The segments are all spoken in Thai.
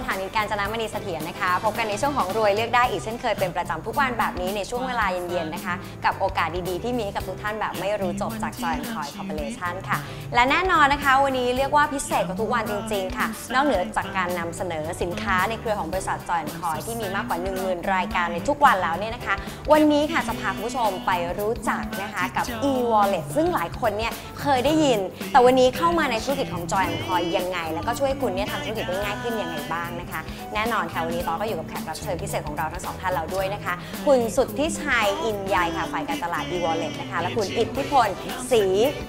วัสดีค่ะต่อสถานีการจนามณีเสถียรนะคะ พบกันในช่วงของรวยเลือกได้อีกเช่นเคยเป็นประจำทุกวันแบบนี้ในช่วงเวลาเย็นๆนะคะ กับโอกาสดีๆ ที่มีให้กับทุกท่านแบบไม่รู้จบจาก Joy Coin Corporation ค่ะ และแน่นอนนะคะวันนี้เรียกว่าพิเศษกว่าทุกวันจริงๆค่ะ นอกเหนือจากการนำเสนอสินค้าในเครือของบริษัท Joy Coin ที่มีมากกว่า 10,000 รายการในทุกวันแล้วเนี่ยนะคะ วันนี้ค่ะจะพาคุณผู้ชมไปรู้จักนะคะกับ e-wallet ซึ่งหลายคนเนี่ยเคยได้ยิน แต่วันนี้เข้ามาในธุรกิจของ Joy Coin ยังไง แล้วก็ช่วยคุณเนี่ยทำธุรกิจได้ง่ายขึ้นยังไงบ้างนะคะ แน่นอนค่ะวันนี้ต้อก็อยู่กับแขกรับเชิญพิเศษของเราทั้งสองท่านเราด้วยนะคะ คุณสุทธิชัยอินยายค่ะฝ่ายการตลาด e-wallet นะคะ และคุณอิทธิพลศรี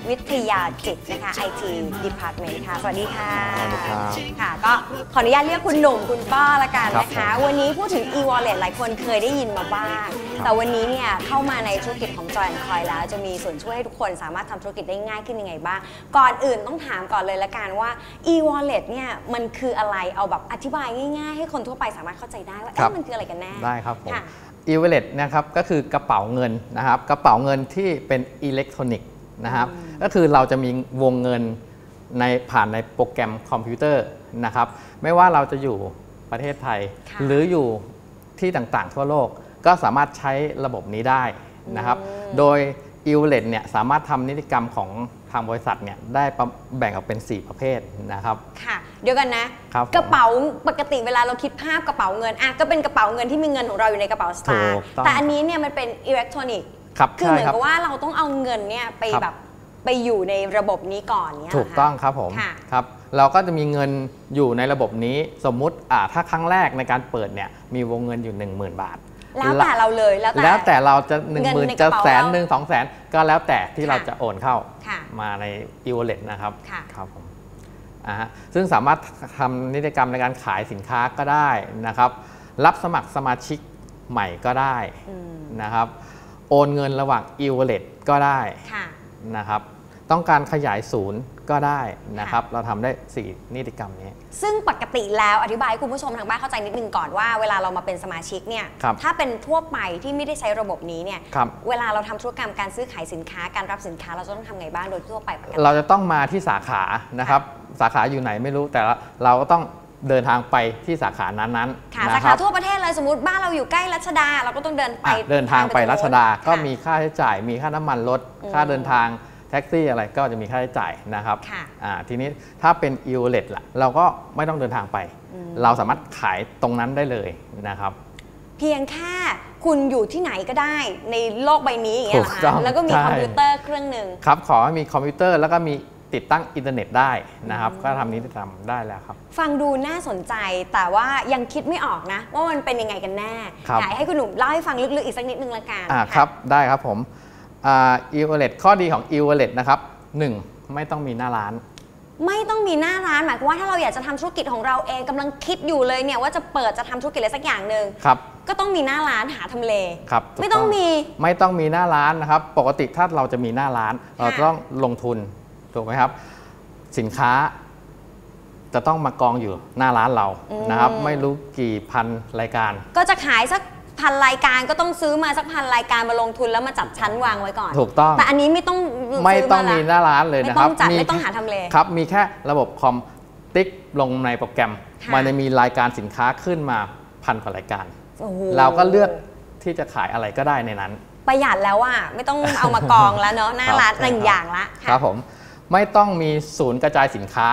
วิทยาจิตนะคะ IT Department ค่ะ สวัสดีค่ะสวัสดีครับค่ะ ก็ขออนุญาตเรียกคุณหนุ่มคุณป้าละกันนะครัคะบผมวันนี้พูดถึง e-wallet หลายคนเคยได้ยินมาบ้าง แต่วันนี้เนี่ยเข้ามาในธุรกิจของ Joy Coin แล้วจะมีส่วนช่วยให้ทุกคนสามารถทำธุรกิจได้ง่ายขึ้นยังไงบ้าง ก่อนอื่นต้องถามก่อนเลยละกันว่า e-wallet เนี่ยมันคืออะไรเอาแบบอธิบายง่ายๆ ให้คนทั่วไปสามารถเข้าใจได้ว่าครัเอ๊ะบมันคืออะไรกันแน่ได้ครับผมค่ะ e w a l l e t นะครับก็คือกระเป๋าเงินนะครับกระเป๋าเงินที่เป็นอิเล็กทรอนิกส์นะครับก็คือเราจะมีวงเงินในผ่านในโปรแกรมคอมพิวเตอร์นะครับไม่ว่าเราจะอยู่ประเทศไทยค่ะหรืออยู่ที่ต่างๆทั่วโลก ก็สามารถใช้ระบบนี้ได้นะครับ โดย e w a l l e t เนี่ยสามารถทำนิติกรรมของทางบริษัทเนี่ยได้ประแบ่งออกเป็น 4 ประเภทนะครับ ค่ะ เดี๋ยวกันนะครับผมกระเป๋าปกติเวลาเราคิดภาพกระเป๋าเงินอะก็เป็นกระเป๋าเงินที่มีเงินของเราอยู่ในกระเป๋าสตางค์ถูกต้องแต่อันนี้เนี่ยมันเป็นอิเล็กทรอนิกส์ครับคือใช่เหมือนครับกับว่าเราต้องเอาเงินเนี่ยไปครับแบบไปอยู่ในระบบนี้ก่อนเนี่ยเหรถูกต้องครับผมค่ะครับเราก็จะมีเงินอยู่ในระบบนี้สมมุติอ่าถ้าครั้งแรกในการเปิดเนี่ยมีวงเงินอยู่ 10,000 บาท แล้วแต่เราเลยแล้วแต่แล้วแต่เราจะ1เงินใน0,000กจะระเป๋าแสนเราหนึ่งสองแสนก็แล้วแต่ที่ค่ะเราจะโอนเข้าค่ะมาใน e-wallet นะครับค่ะครับผมอ่าฮะซึ่งสามารถทำนิติกรรมในการขายสินค้าก็ได้นะครับ รับสมัครสมาชิกใหม่ก็ได้อืมนะครับ โอนเงินระหว่าง e-wallet ก็ได้ค่ะนะครับ ต้องการขยายศูนย์ก็ได้นะครับ เราทำได้ 4 นิติกรรมนี้ ซึ่งปกติแล้วอธิบายให้คุณผู้ชมทางบ้านเข้าใจนิดนึงก่อนว่าเวลาเรามาเป็นสมาชิกเนี่ยครับถ้าเป็นทั่วไปที่ไม่ได้ใช้ระบบนี้เนี่ยครับเวลาเราทำธุรกรรมการซื้อขายสินค้าการรับสินค้าเราจะต้องทำไงบ้างโดยทั่วไปปกติเราจะต้องมาที่สาขานะครับ สาขาอยู่ไหนไม่รู้แต่ละเราก็ต้องเดินทางไปที่สาขานั้นๆค่ะนะสาคขารับทั่วประเทศเลยสมมติบ้านเราอยู่ใกล้รัชดา เราก็ต้องเดินไปอะเดินทางไปรัชดาก็ค่ะมีค่าใช้จ่าย มีค่าน้ำมันรถอืมค่าเดินทาง แท็กซี่อะไรก็จะมีค่าใช้จ่ายนะครับค่ะอ่าทีนี้ถ้าเป็น e w a l l e t ล่ะเราก็ไม่ต้องเดินทางไป เราสามารถขายตรงนั้นได้เลยนะครับ เพียงแค่คุณอยู่ที่ไหนก็ได้ในโลกใบนี้อย่างเงี้ยเหรอถูกต้คะองแล้วก็มีใช่คอมพิวเตอร์เครื่องหนึ่งครับ ขอให้มีคอมพิวเตอร์แล้วก็มีติดตั้งอินเทอร์เน็ตได้นะครับ ก็ทำนี้ทำได้แล้วครับ ฟังดูน่าสนใจแต่ว่ายังคิดไม่ออกนะ ว่ามันเป็นยังไงกันแน่ครับอยากให้คุณหนุ่มเล่าให้ฟังลึกๆอีกสักนิดนึงละกันอ่าะครับได้ครับผม อ่า e-wallet ข้อดีของ e-wallet นะครับ 1. ไม่ต้องมีหน้าร้าน ไม่ต้องมีหน้าร้านหมายความว่าถ้าเราอยากจะทำธุรกิจของเราเองกำลังคิดอยู่เลยเนี่ยว่าจะเปิดจะทำธุรกิจอะไรสักอย่างหนึ่งครับก็ต้องมีหน้าร้านหาทำเลครับถูกไม่ต้องมีไม่ต้องมีหน้าร้านนะครับ ปกติถ้าเราจะมีหน้าร้าน เราต้องลงทุนถูกไหมครับ สินค้าจะต้องมากองอยู่หน้าร้านเรานะครับ ไม่รู้กี่พันรายการ ก็จะขายสัก พันรายการก็ต้องซื้อมาสักพันรายการมาลงทุนแล้วมาจัดชั้นวางไว้ก่อน ถูกต้อง แต่อันนี้ไม่ต้องไม่ต้องซื้ามีละหน้าร้านเลยไม่นะต้คอรับงจัดมีไม่ต้องหาทำเลครับ มีแค่ระบบคอมติ๊กลงในโปรแกรมค่ะมันจะมีรายการสินค้าขึ้นมาพันกว่ารายการโอ้โหเราก็เลือกที่จะขายอะไรก็ได้ในนั้น ประหยัดแล้วอะไม่ต้องเอามากองแล้วเนาะหน้าร้านครับหนึ่งใช่ครับอย่างละครับผมไม่ต้องมีศูนย์กระจายสินค้า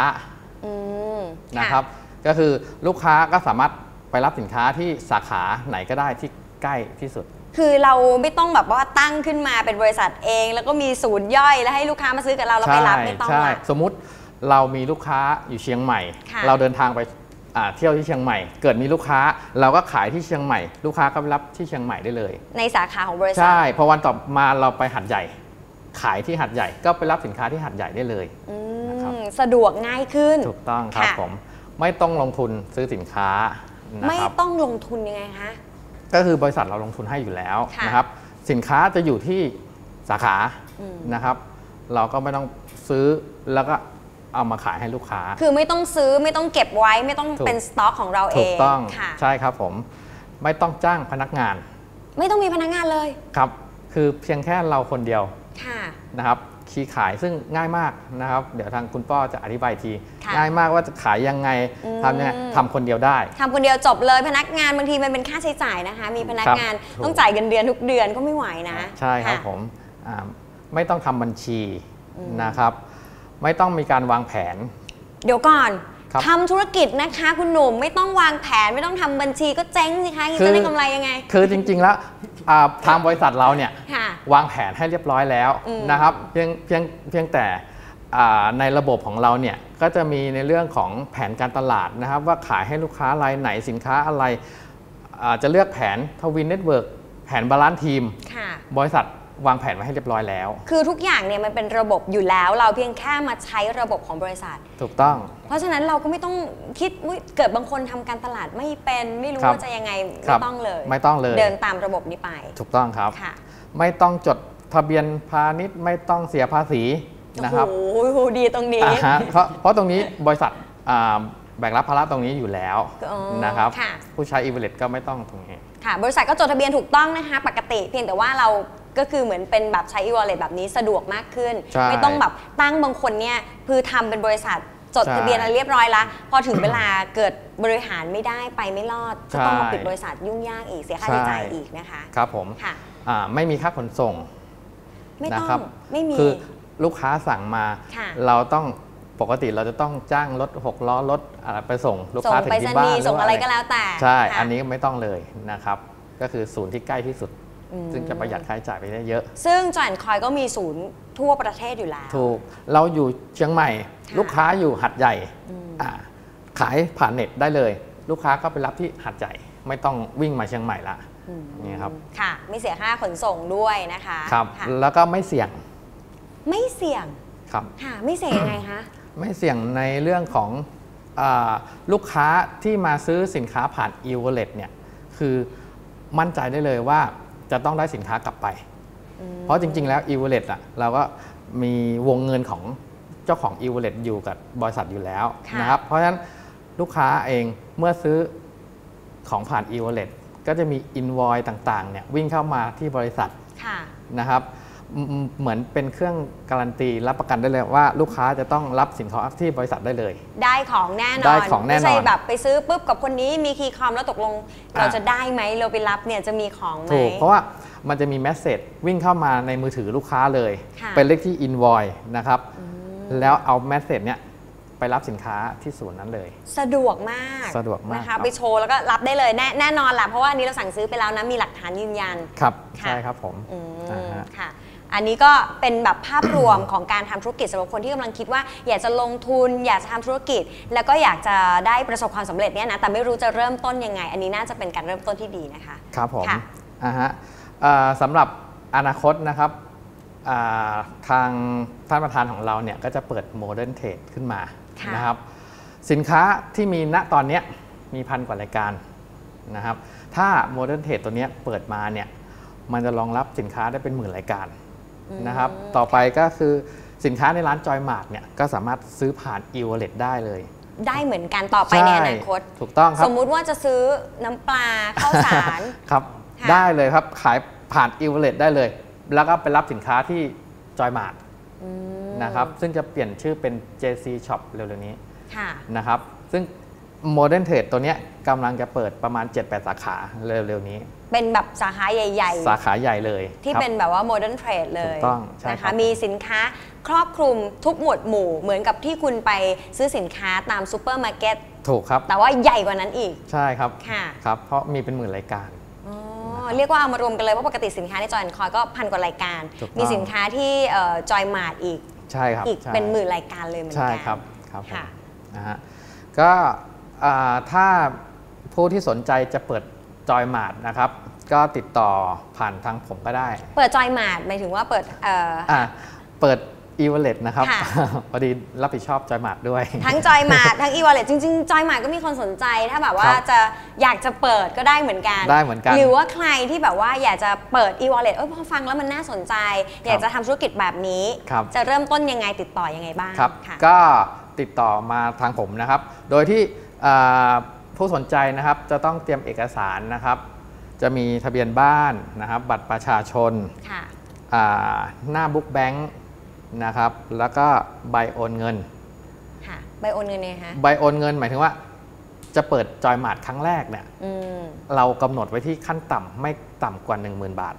อืมนะครับ ก็คือลูกค้าก็สามารถไปรับสินค้าที่สาขาไหนก็ได้ที่ ใกล้ที่สุด คือเราไม่ต้องแบบว่าตั้งขึ้นมาเป็นบริษัทเอง แล้วก็มีศูนย์ย่อยแล้วให้ลูกค้ามาซื้อกับเราแล้วไปรับไม่ต้องใช่ละสมมุติเรามีลูกค้าอยู่เชียงใหม่ค่ะเราเดินทางไปอ่าเที่ยวที่เชียงใหม่ เกิดมีลูกค้าเราก็ขายที่เชียงใหม่ ลูกค้าก็ไปรับที่เชียงใหม่ได้เลย ในสาขาของบริษัทใช่พอวันต่อมาเราไปหัดใหญ่ ขายที่หัดใหญ่ก็ไปรับสินค้าที่หัดใหญ่ได้เลยอืนะครับมสะดวกง่ายขึ้นถูกต้องครับค่ะผมไม่ต้องลงทุนซื้อสินค้านะไม่ครับต้องลงทุนยังไงคะ ก็คือบริษัทเราลงทุนให้อยู่แล้วค่ะ นะครับ สินค้าจะอยู่ที่สาขาอืมนะครับ เราก็ไม่ต้องซื้อแล้วก็เอามาขายให้ลูกค้า คือไม่ต้องซื้อไม่ต้องเก็บไว้ไม่ต้องถูก เป็นสต็อกของเราเอถูกงต้องค่ะ ใช่ครับผมไม่ต้องจ้างพนักงานไม่ต้องมีพนักงานเลยครับ คือเพียงแค่เราคนเดียวค่ะ นะครับ คีย์ขายซึ่งง่ายมากนะครับ เดี๋ยวทางคุณป้อจะอธิบายอีกทีค่ะง่ายมากว่าจะขายยังไงอืม ทำยังไงทำคนเดียวได้ ทำคนเดียวจบเลยพนักงานบางทีมันเป็นค่าใช้จ่ายนะคะ มีพนักงานครับ ต้องจ่ายเงินเดือนทุกเดือนก็ไม่ไหวนะใช่ครับะ ผมอ่าไม่ต้องทำบัญชีอืม นะครับ ไม่ต้องมีการวางแผน เดี๋ยวก่อนครับ ทำธุรกิจนะคะ คุณหนุ่มไม่ต้องวางแผนไม่ต้องทำบัญชีก็เจ๊งสิคะยังคือจะได้กำไรยังไง คือจริง ๆ แล้วอ่าทางบริษัทเราเนี่ยค่ะวางแผนให้เรียบร้อยแล้วอืมนะครับเพียงเพียงเพียงแต่อ่าในระบบของเราเนี่ยก็จะมีในเรื่องของแผนการตลาดนะครับ ว่าขายให้ลูกค้ารายไหนสินค้าอะไรอ่าจะเลือกแผนทวินเน็ตเวิร์กแผนบาลานซ์ทีมค่ะบริษัท วางแผนไว้ให้เรียบร้อยแล้ว คือทุกอย่างเนี่ยมันเป็นระบบอยู่แล้ว เราเพียงแค่มาใช้ระบบของบริษัท ถูกต้อง เพราะฉะนั้นเราก็ไม่ต้องคิดอุ๊ยเกิดบางคนทำการตลาดไม่เป็นไม่รู้ครับว่าจะยังไงครัไม่บต้องเลย ไม่ต้องเลย เดินตามระบบนี้ไป ถูกต้องครับค่ะไม่ต้องจดทะเบียนพาณิชย์ไม่ต้องเสียภาษีนะครับโอ้โหดีตรงนี้อ่าฮะเพราะเพราะตรงนี้บริษัทอ่าแบกรับภาระตรงนี้อยู่แล้วอ๋อนะครับค่ะผู้ใช้อีเวลก็ไม่ต้องตรงนี้ค่ะ บริษัทก็จดทะเบียนถูกต้องนะคะ ปกติเพียงแต่ว่าเรา ก็คือเหมือนเป็นแบบใช้ e-wallet แบบนี้สะดวกมากขึ้น ใช่ ไม่ต้องแบบตั้งบางคนเนี่ยคือทำเป็นบริษัทจดใช่ทะเบียนอะไรเรียบร้อยแล้วพอถึงเวลาเกิดบริหารไม่ได้ไปไม่รอดก็ต้องมาใช่ปิดบริษัทยุ่งยากอีกเสียค่าใช่ใช้จ่ายอีกนะคะครับผมค่ะ อ่าไม่มีค่าขนส่ง ไม่ต้นะองครับไม่มี คือลูกค้าสั่งมา ค่ะเราต้องปกติเราจะต้องจ้างรถหกล้อรถอะไรไปส่งลูกส่งค้าถึงไปรษที่บ้าณีนย์ส่งอะไรก็แล้วแต่ใช่ ค่ะ อันนี้ไม่ต้องเลยนะครับ ก็คือศูนย์ที่ใกล้ที่สุดอืม ซึ่งจะประหยัดค่าใช้จ่ายไปได้เยอะ ซึ่งจอยคอยก็มีศูนย์ทั่วประเทศอยู่แล้ว ถูก เราอยู่เชียงใหม่ค่ะลูกค้าอยู่หัดใหญ่อืมอ่าขายผ่านเน็ตได้เลย ลูกค้าก็ไปรับที่หัดใหญ่ ไม่ต้องวิ่งมาเชียงใหม่ละอืมนี่ครับ ค่ะ ไม่เสียค่าขนส่งด้วยนะคะ ครับค่ะแล้วก็ไม่เสี่ยง ไม่เสี่ยง ครับ ค่ะ ไม่เสี่ยงยังไงคะ ไม่เสี่ยงในเรื่องของอาลูกค้าที่มาซื้อสินค้าผ่าน e-wallet เนี่ย คือมั่นใจได้เลยว่า จะต้องได้สินค้ากลับไป เพราะจริง ๆ แล้ว e-wallet อะเราก็มีวงเงินของเจ้าของ e-wallet อยู่กับบริษัทอยู่แล้วค่ะนะครับเพราะฉะนั้นลูกค้าเองเมื่อซื้อของผ่าน e-wallet ก็จะมี invoice ต่างๆเนี่ยวิ่งเข้ามาที่บริษัทค่ะนะครับอืม เหมือนเป็นเครื่องการันตีรับประกันได้เลยว่าลูกค้าจะต้องรับสินค้าที่บริษัทได้เลย ได้ของแน่นอนได้ของแน่นอนไม่ใช่แบบไปซื้อปุ๊บกับคนนี้มีคีย์คอมแล้วตกลงอ่าเราจะได้ไหมเราไปรับเนี่ยจะมีของไหมถูกเพราะว่ามันจะมีแมสเซจวิ่งเข้ามาในมือถือลูกค้าเลยค่ะเป็นเลขที่ invoice นะครับแล้วเอาแมสเซจเนี่ยไปรับสินค้าที่ศูนย์นั้นเลย สะดวกมากสะดวกมากนะครัคะบไปโชว์แล้วก็รับได้เลยแน่แน่นอนแหละเพราะว่าอันนี้เราสั่งซื้อไปแล้วนะมีหลักฐานยืนยันครับค่ะใช่ครับผมอืมอ่าฮะค่ะ อันนี้ก็เป็นแบบภาพรวมของการทำธุรกิจสำหรับคนที่กำลังคิดว่า อยากจะลงทุน อยากจะทำธุรกิจ แล้วก็อยากจะได้ประสบความสำเร็จเนี่ยนะแต่ไม่รู้จะเริ่มต้นยังไง อันนี้น่าจะเป็นการเริ่มต้นที่ดีนะคะครับผมค่ะอ่าฮะเอ่อสำหรับอนาคตนะครับอ่าทางท่านประธานของเราเนี่ยก็จะเปิดโมเดิร์นเทรดขึ้นมาค่ะนะครับสินค้าที่มีณตอนเนี้ยมีพันกว่ารายการนะครับถ้าโมเดิร์นเทรดตัวเนี้ยเปิดมาเนี่ยมันจะรองรับสินค้าได้เป็นหมื่นรายการ นะครับต่อไปก็คือสินค้าในร้านจอยมาร์กเนี่ยก็สามารถซื้อผ่าน e-wallet ได้เลยได้เหมือนกันต่อไปในอนาคต ถูกต้องครัสบมมุติว่าจะซื้อน้ำปลาข้าวสารครับค่ะได้เลยครับ ขายผ่าน e-wallet ได้เลย แล้วก็ไปรับสินค้าที่จอยมาร์ t อืมนะครับ ซึ่งจะเปลี่ยนชื่อเป็น JC Shop เร็วๆนี้ค่ะนะครับ ซึ่ง Modern Trade ตัวเนี้ยกำลังจะเปิดประมาณ 7-8 สาขาเร็วๆนี้ เป็นแบบสาขาใหญ่สาขาใหญ่เลยๆที่ครับ เป็นแบบว่าโมเดิร์นเทรดเลยถูกต้องใช่นะครัคะบ มีสินค้าครอบคลุมทุกหมวดหมู่ เหมือนกับที่คุณไปซื้อสินค้าตามซูเปอร์มาร์เก็ตถูกครับ แต่ว่าใหญ่กว่านั้นอีก ใช่ครับค่ะ ครับ เพราะมีเป็นหมื่นรายการ อ๋อเรียกว่าเอามารวมกันเลยเพราะปกติสินค้าในจอยคอยก็พันกว่ารายการ ถูกต้อง มีสินค้าที่จอยมาร์ทอีกใช่ครับอีกใช่เป็นหมื่นรายการเลยเหมือนใช่กันครับครับผมค่ะ นะฮะก็อ่าถ้าผู้ที่สนใจจะเปิด จอยมาร์ทนะครับก็ติดต่อผ่านทางผมก็ได้ เปิดจอยมาร์ทหมายถึงว่าเปิดเอ่ออ่าเปิด e-wallet นะครับค่ะพอดีรับผิดชอบจอยมาร์ทด้วย ทั้งจอยมาร์ททั้ง e-wallet จริงๆจอยมาร์ทก็มีคนสนใจ ถ้าแบบว่าครับจะอยากจะเปิดก็ได้เหมือนกันได้เหมือนกัน หรือว่าใครที่แบบว่าอยากจะเปิด e-wallet เออพอฟังแล้วมันน่าสนใจ อยากจะทำธุรกิจแบบนี้ครับจะเริ่มต้นยังไงติดต่อยังไงบ้างครับค่ะก็ติดต่อมาทางผมนะครับ โดยที่อ่า ผู้สนใจนะครับจะต้องเตรียมเอกสารนะครับ จะมีทะเบียนบ้านนะครับ บัตรประชาชนค่ะอ่าหน้าบุ๊กแบงค์นะครับ แล้วก็ใบโอนเงินค่ะใบโอนเงินเนี่ยคะใบโอนเงินหมายถึงว่า จะเปิดจอยมาร์ทครั้งแรกเนี่ยอืมเรากำหนดไว้ที่ขั้นต่ำไม่ต่ำกว่า 10,000 บาท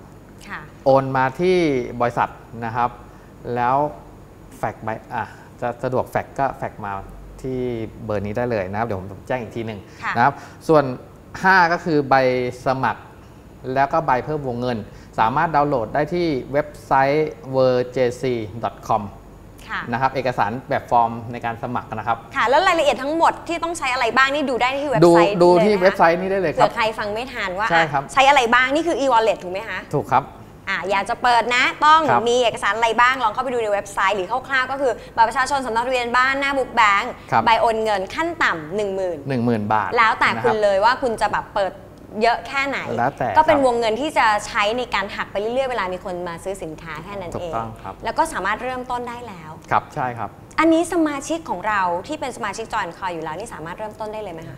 ค่ะโอนมาที่บริษัทนะครับ แล้วแฟกใบอะจะสะดวกแฟกก็แฟกมา ที่เบอร์นี้ได้เลยนะครับ เดี๋ยวผมแจ้งอีกทีหนึ่งค่ะนะครับ ส่วน 5 ก็คือใบสมัคร แล้วก็ใบเพิ่มวงเงิน สามารถดาวน์โหลดได้ที่เว็บไซต์ verjc.com ค่ะนะครับเอกสารแบบฟอร์มในการสมัครนะครับค่ะแล้วรายละเอียดทั้งหมดที่ต้องใช้อะไรบ้างนี่ดูได้ที่เว็บดูไซต์ดูลยที่นะคะเว็บไซต์นี้ได้เลยคเผื่รัอบใครฟังไม่ทันว่าใช่ครับอะใช้อะไรบ้างนี่คือ e-wallet ถูกไหมคะถูกครับ อะอยากจะเปิดนะ ต้องครับมีเอกสารอะไรบ้าง ลองเข้าไปดูในเว็บไซต์หรือคร่าวๆ ก็คือบัตรประชาชนสำเนาทะเบียนบ้านหน้าบุ๊กแบงค์ครับ ใบโอนเงินขั้นต่ำหนึ่งหมื่น10,000บาทแล้วแต่นะคุรัณบ เลยว่าคุณจะแบบเปิดเยอะแค่ไหน แล้วแต่ก็เป็นครับวงเงินที่จะใช้ในการหักไปเรื่อยๆ เวลามีคนมาซื้อสินค้าแค่นั้นถูกเองต้องครับ แล้วก็สามารถเริ่มต้นได้แล้ว ครับใช่ครับ อันนี้สมาชิกของเราที่เป็นสมาชิกจอยคอยอยู่แล้วนี่สามารถเริ่มต้นได้เลยไหมคะ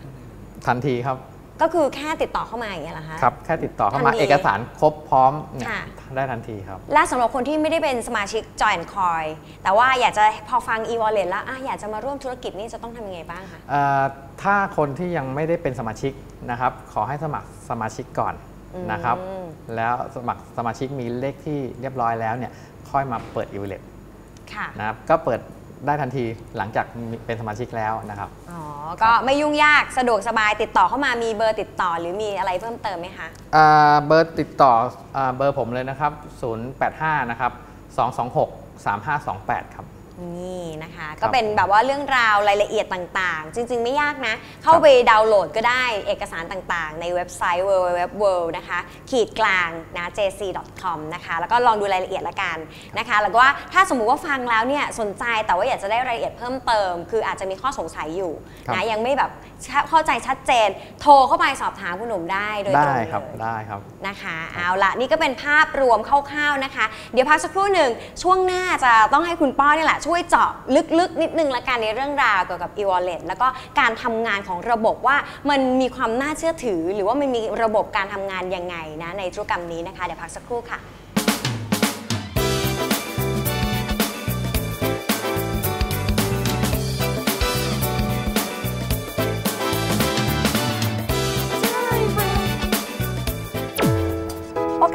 ทันทีครับ ก็คือแค่ติดต่อเข้ามาอย่างเงี้ยเหรอคะ ครับแค่ติดต่อเข้ามาทันที เอกสารครบพร้อมเนี่ยค่ะ ได้ทันทีครับ และสำหรับคนที่ไม่ได้เป็นสมาชิก Join Coin แต่ว่าอยากจะพอฟัง e-wallet แล้วอะอยากจะมาร่วมธุรกิจนี่จะต้องทำยังไงบ้างคะ เอ่อถ้าคนที่ยังไม่ได้เป็นสมาชิกนะครับ ขอให้สมัครสมาชิกก่อนนะครับ อืม แล้วสมัครสมาชิกมีเลขที่เรียบร้อยแล้วเนี่ยค่อยมาเปิด e w a l l e t ค่ะ นะครับก็เปิด ได้ทันทีหลังจากมีเป็นสมาชิกแล้วนะครับ อ๋อ ก็ไม่ยุ่งยากสะดวกสบายติดต่อเข้ามามีเบอร์ติดต่อหรือมีอะไรเพิ่มเติมไหมคะอ่าเบอร์ติดต่ออาเบอร์ผมเลยนะครับ 085 นะครับ 226 3528 ครับ นี่นะคะ ก็เป็นแบบว่าเรื่องราวรายละเอียดต่างๆ จริง ๆ ไม่ยากนะ เข้าไปดาวน์โหลดก็ได้เอกสารต่างๆ ในเว็บไซต์ www นะคะขีดกลางนะ jc.com นะคะแล้วก็ลองดูรายละเอียดละกันนะคะ แล้วก็ว่าถ้าสมมุติว่าฟังแล้วเนี่ยสนใจแต่ว่าอยากจะได้รายละเอียดเพิ่มเติม คืออาจจะมีข้อสงสัยอยู่ครับนะยังไม่แบบเข้าใจชัดเจน โทรเข้าไปสอบถามคุณหนุ่มได้โดยตรงได้เลยครับได้ครับนะคะเอาละนี่ก็เป็นภาพรวมคร่าวๆนะคะ เดี๋ยวพักสักครู่หนึ่งช่วงหน้าจะต้องให้คุณป้อนี่แหละช่วยเจาะลึกๆ นิดนึงละกันในเรื่องราวเกี่ยวกับ e-wallet แล้วก็การทำงานของระบบว่ามันมีความน่าเชื่อถือ หรือว่ามันมีระบบการทำงานยังไงนะในธุรกรรมนี้นะคะเดี๋ยวพักสักครู่ค่ะ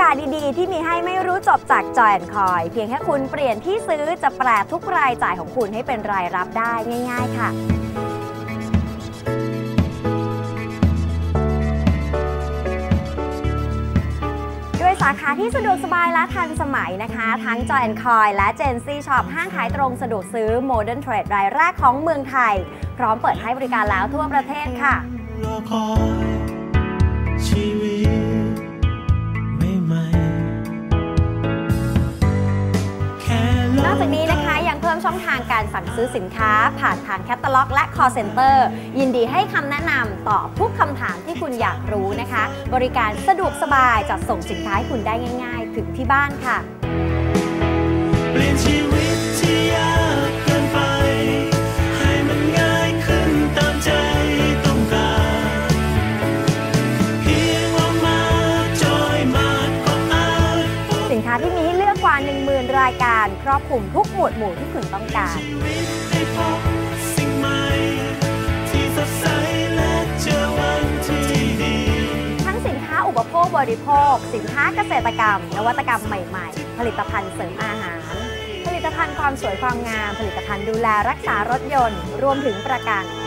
าสดีๆ ที่มีให้ไม่รู้จบจากจอยแอนคอย เพียงแค่คุณเปลี่ยนที่ซื้อจะแปลทุกรายจ่ายของคุณให้เป็นรายรับได้ง่าย ๆ ค่ะด้วยสาขาที่สะดวกสบายและทันสมัยนะคะ ทั้ง Joy Coin และ Gen Z Shop ห้างขายตรงสะดวกซื้อ Modern Trade รายแรกของเมืองไทย พร้อมเปิดให้บริการแล้วทั่วประเทศค่ะ ช่องทางการสั่งซื้อสินค้า ผ่านทางแคตตาล็อก และ call center ยินดีให้คำแนะนำตอบทุกคำถามที่คุณอยากรู้นะคะ บริการสะดวกสบายจัดส่งสินค้าให้คุณได้ง่าย ๆ ถึงที่บ้านค่ะ การครอบคลุมทุกหมวดหมู่ที่คุณต้องการชีวิตได้พบสิ่งใหม่ที่สดใสและเจอวันที่ดีทั้งสินค้าอุปโภคบริโภค สินค้าเกษตรกรรม นวัตกรรมใหม่ๆ ผลิตภัณฑ์เสริมอาหาร ผลิตภัณฑ์ความสวยความงาม ผลิตภัณฑ์ดูแลรักษารถยนต์ รวมถึงประกันจะรอช้าทำ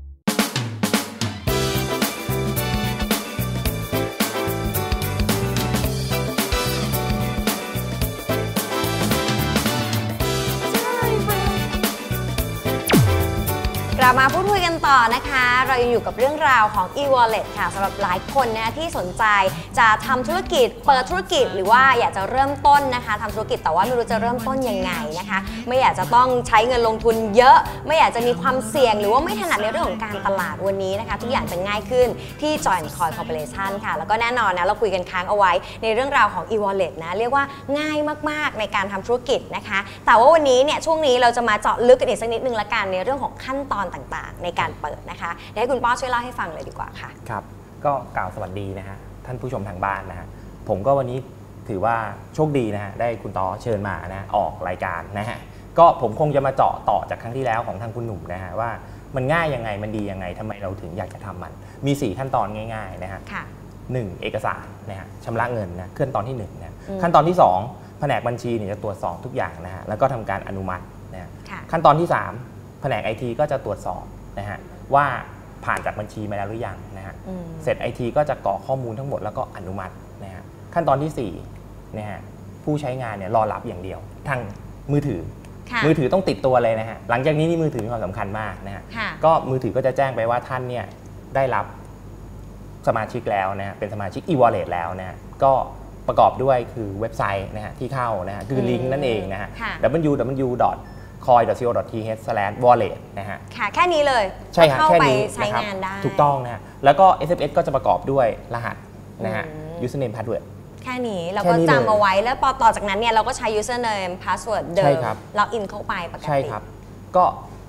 คะ เรายังอยู่กับเรื่องราวของ e-wallet ค่ะสำหรับหลายคนนะที่สนใจจะทำธุรกิจ เปิดธุรกิจหรือว่าอยากจะเริ่มต้นนะคะทำธุรกิจแต่ว่าไม่รู้จะเริ่มต้นยังไงนะคะ ไม่อยากจะต้องใช้เงินลงทุนเยอะ ไม่อยากจะมีความเสี่ยง หรือว่าไม่ถนัดในเรื่องของการตลาดวันนี้นะคะ ทุกอย่างจะง่ายขึ้นที่ Join Coin Corporation ค่ะ แล้วก็แน่นอนนะเราคุยกันค้างเอาไว้ ในเรื่องราวของ e-wallet นะเรียกว่าง่ายมากๆในการทำธุรกิจนะคะ แต่ว่าวันนี้เนี่ยช่วงนี้เราจะมาเจาะลึกกันอีกสักนิดนึงละกันในเรื่องของขั้นตอนต่างๆ ในการเปิดนะคะให้คุณป้อช่วยเล่าให้ฟังเลยดีกว่าค่ะครับก็กล่าวสวัสดีนะฮะท่านผู้ชมทางบ้านนะฮะผมก็วันนี้ถือว่าโชคดีนะฮะได้คุณต้อเชิญมานะออกรายการนะฮะก็ผมคงจะมาเจาะต่อจากครั้งที่แล้วของทางคุณหนุ่มนะฮะว่ามันง่ายยังไงมันดียังไงทำไมเราถึงอยากจะทำมัน มี 4 ขั้นตอนง่ายๆนะฮะค่ะหนึ่งเอกสารนะฮะชำระเงินนะขั้นตอนที่1นะอืมขั้นตอนที่ 2 แผนกบัญชีเนี่ยจะตรวจสอบทุกอย่างนะฮะแล้วก็ทำการอนุมัตินะฮะค่ะขั้นตอนที่ 3 แผนกไอทีก็จะตรวจสอบนะฮะว่า ผ่านจากบัญชีมาแล้วหรือยังนะฮะอืมเสร็จไอทีก็จะกรอกข้อมูลทั้งหมดแล้วก็อนุมัตินะฮะขั้นตอนที่4นะฮะผู้ใช้งานเนี่ยรอรับอย่างเดียว ทางมือถือค่ะมือถือต้องติดตัวเลยนะฮะหลังจากนี้นี่มือถือมีความสำคัญมากนะฮะค่ะก็มือถือก็จะแจ้งไปว่าท่านเนี่ยได้รับสมาชิกแล้วนะฮะเป็นสมาชิก e-wallet แล้วนะฮะก็ประกอบด้วยคือเว็บไซต์นะฮะที่เข้านะฮะคือลิงก์นั่นเองนะฮะค่ะ www.coin.co.th/wallet นะฮะ ค่ะ แค่นี้เลยใช่ครับเข้าแค่ไปนี้ใช้นะครับงานได้ ถูกต้องนะฮะแล้วก็ SMS ก็จะประกอบด้วยรหัสนะฮะ อืม username password แค่นี้เราแค่ก็นี้เลยจำเอาไว้แล้วพอต่อจากนั้นเนี่ยเราก็ใช้ username password เดิใช่มครับ ล็อกอินเข้าไปปกติ ใช่ครับ ก็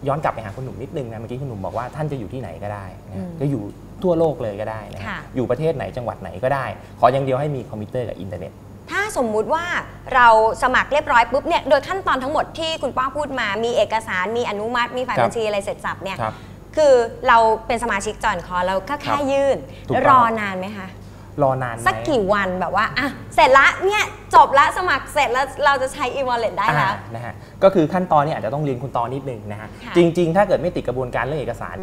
ย้อนกลับไปหาคุณหนุ่มนิดนึงนะ เมื่อกี้คุณหนุ่มบอกว่าท่านจะอยู่ที่ไหนก็ได้นะอืมจะอยู่ทั่วโลกเลยก็ได้นะค่ะ อยู่ประเทศไหนจังหวัดไหนก็ได้ ขออย่างเดียวให้มีคอมพิวเตอร์กับอินเทอร์เน็ตถ้า สมมุติว่าเราสมัครเรียบร้อยปุ๊บเนี่ยโดยขั้นตอนทั้งหมดที่คุณป้าพูดมา มีเอกสารมีอนุมัติ มีฝ่ายครับบัญชีอะไรเสร็จสับเนี่ยครับคือเราเป็นสมาชิกจอยคอเราก็แค่ครับยื่นถูกต้องรอนานไหมคะรอนานไหมสักกี่วันแบบว่าอะเสร็จละเนี่ยจบละสมัครเสร็จแล้วเราจะใช้ e-wallet ได้แล้วอ่านะฮะก็คือขั้นตอนนี้อาจจะต้องเรียนคุณตอนนิดนึงนะฮะค่ะจริง ๆ ถ้าเกิดไม่ติดกระบวนการเรื่องเอกสาร